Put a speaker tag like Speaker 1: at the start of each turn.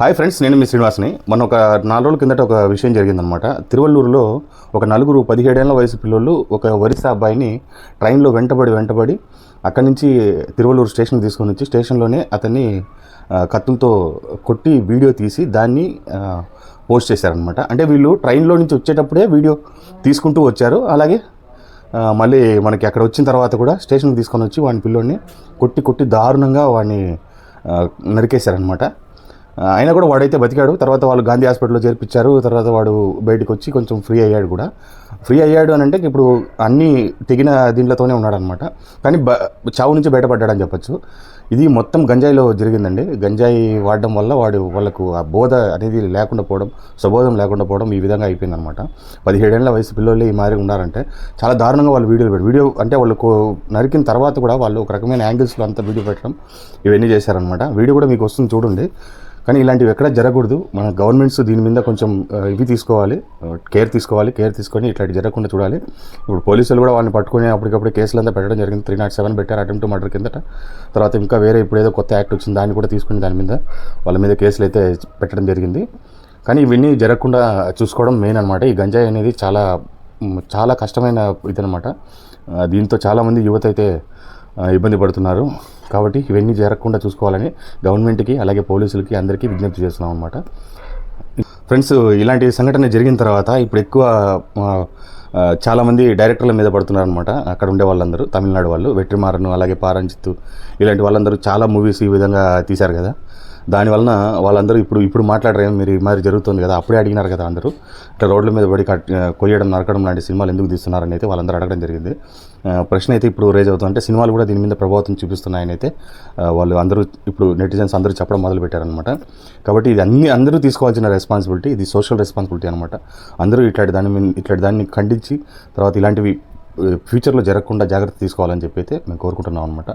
Speaker 1: Hi friends నేను మీ శ్రీనివాస్ని. మొన్న ఒక నాలుగు రోజుల కిందట ఒక విషయం జరిగిందనమాట తిరువల్లూరులో ఒక నలుగురు పదిహేడేళ్ళ వయసు పిల్లలు ఒక వరిస అబ్బాయిని ట్రైన్లో వెంటబడి వెంటబడి అక్కడి నుంచి తిరువల్లూరు స్టేషన్ తీసుకొని వచ్చి స్టేషన్లోనే అతన్ని కత్తులతో కొట్టి వీడియో తీసి దాన్ని పోస్ట్ చేశారనమాట అంటే వీళ్ళు ట్రైన్లో నుంచి వచ్చేటప్పుడే వీడియో తీసుకుంటూ వచ్చారు. అలాగే మళ్ళీ మనకి అక్కడ వచ్చిన తర్వాత కూడా స్టేషన్కి తీసుకొని వచ్చి వాడిని పిల్లోడిని కొట్టి కొట్టి దారుణంగా వాడిని నరికేశారనమాట అయినా కూడా వాడైతే బతికాడు. తర్వాత వాళ్ళు గాంధీ హాస్పిటల్లో చేర్పించారు. తర్వాత వాడు బయటకు వచ్చి కొంచెం ఫ్రీ అయ్యాడు కూడా. ఫ్రీ అయ్యాడు అని అంటే ఇప్పుడు అన్నీ తెగిన దీంట్లతోనే ఉన్నాడనమాట కానీ బ చావు నుంచి బయటపడ్డాడని చెప్పొచ్చు. ఇది మొత్తం గంజాయిలో జరిగిందండి. గంజాయి వాడడం వల్ల వాడు వాళ్ళకు ఆ బోధ అనేది లేకుండా పోవడం సుబోధం లేకుండా పోవడం ఈ విధంగా అయిపోయిందనమాట పదిహేడేళ్ళ వయసు పిల్లలు ఈ మాదిరి ఉన్నారంటే చాలా దారుణంగా వాళ్ళు వీడియోలు పెట్టారు వీడియో అంటే వాళ్ళకు నరికిన తర్వాత కూడా వాళ్ళు ఒక రకమైన యాంగిల్స్లో అంతా వీడియో పెట్టడం ఇవన్నీ చేశారనమాట వీడియో కూడా మీకు వస్తుంది చూడండి. కానీ ఇలాంటివి ఎక్కడ జరగకూడదు. మన గవర్నమెంట్స్ దీని మీద కొంచెం ఇవి తీసుకోవాలి. కేర్ తీసుకోవాలి. కేర్ తీసుకొని ఇట్లాంటి జరగకుండా చూడాలి. ఇప్పుడు పోలీసులు కూడా వాళ్ళని పట్టుకుని అప్పటికప్పుడు కేసులు అంతా పెట్టడం జరిగింది. త్రీ నాట్ సెవెన్ పెట్టారు అటెంప్ట్ మర్డర్ కిందట. తర్వాత ఇంకా వేరే ఇప్పుడు ఏదో కొత్త యాక్ట్ వచ్చింది. దాన్ని కూడా తీసుకుని దాని మీద వాళ్ళ మీద కేసులు అయితే పెట్టడం జరిగింది. కానీ ఇవన్నీ జరగకుండా చూసుకోవడం మెయిన్ అనమాట ఈ గంజాయి అనేది చాలా చాలా కష్టమైన ఇదనమాట అనమాట దీంతో చాలామంది యువత అయితే ఇబ్బంది పడుతున్నారు. కాబట్టి ఇవన్నీ జరగకుండా చూసుకోవాలని గవర్నమెంట్కి అలాగే పోలీసులకి అందరికీ విజ్ఞప్తి చేస్తున్నాం అనమాట ఫ్రెండ్స్ ఇలాంటి సంఘటన జరిగిన తర్వాత ఇప్పుడు ఎక్కువ చాలామంది డైరెక్టర్ల మీద పడుతున్నారు అనమాట అక్కడ ఉండే వాళ్ళందరూ తమిళనాడు వాళ్ళు వెట్రిమారను అలాగే పారంజిత్ ఇలాంటి వాళ్ళందరూ చాలా మూవీస్ ఈ విధంగా తీశారు కదా. దానివలన వాళ్ళందరూ ఇప్పుడు ఇప్పుడు మాట్లాడరేం మీరు ఈ మాదిరి జరుగుతుంది కదా అప్పుడే అడిగినారు కదా అందరూ. ఇట్లా రోడ్ల మీద పడి కట్ కొయ్యడం నరకడం లాంటి సినిమాలు ఎందుకు తీస్తున్నారని అయితే వాళ్ళందరూ అడగడం జరిగింది. ప్రశ్న అయితే ఇప్పుడు రేజ్ అవుతుందంటే సినిమాలు కూడా దీని మీద ప్రభావితం చూపిస్తున్నాయని అయితే వాళ్ళు అందరూ ఇప్పుడు నెటిజన్స్ అందరూ చెప్పడం మొదలు పెట్టారనమాట కాబట్టి ఇది అన్ని అందరూ తీసుకోవాల్సిన రెస్పాన్సిబిలిటీ ఇది సోషల్ రెస్పాన్సిబిలిటీ అనమాట అందరూ ఇట్లాంటి దాని మీద ఇట్లాంటి దాన్ని ఖండించి తర్వాత ఇలాంటివి ఫ్యూచర్లో జరగకుండా జాగ్రత్త తీసుకోవాలని చెప్పి అయితే మేము కోరుకుంటున్నాం అనమాట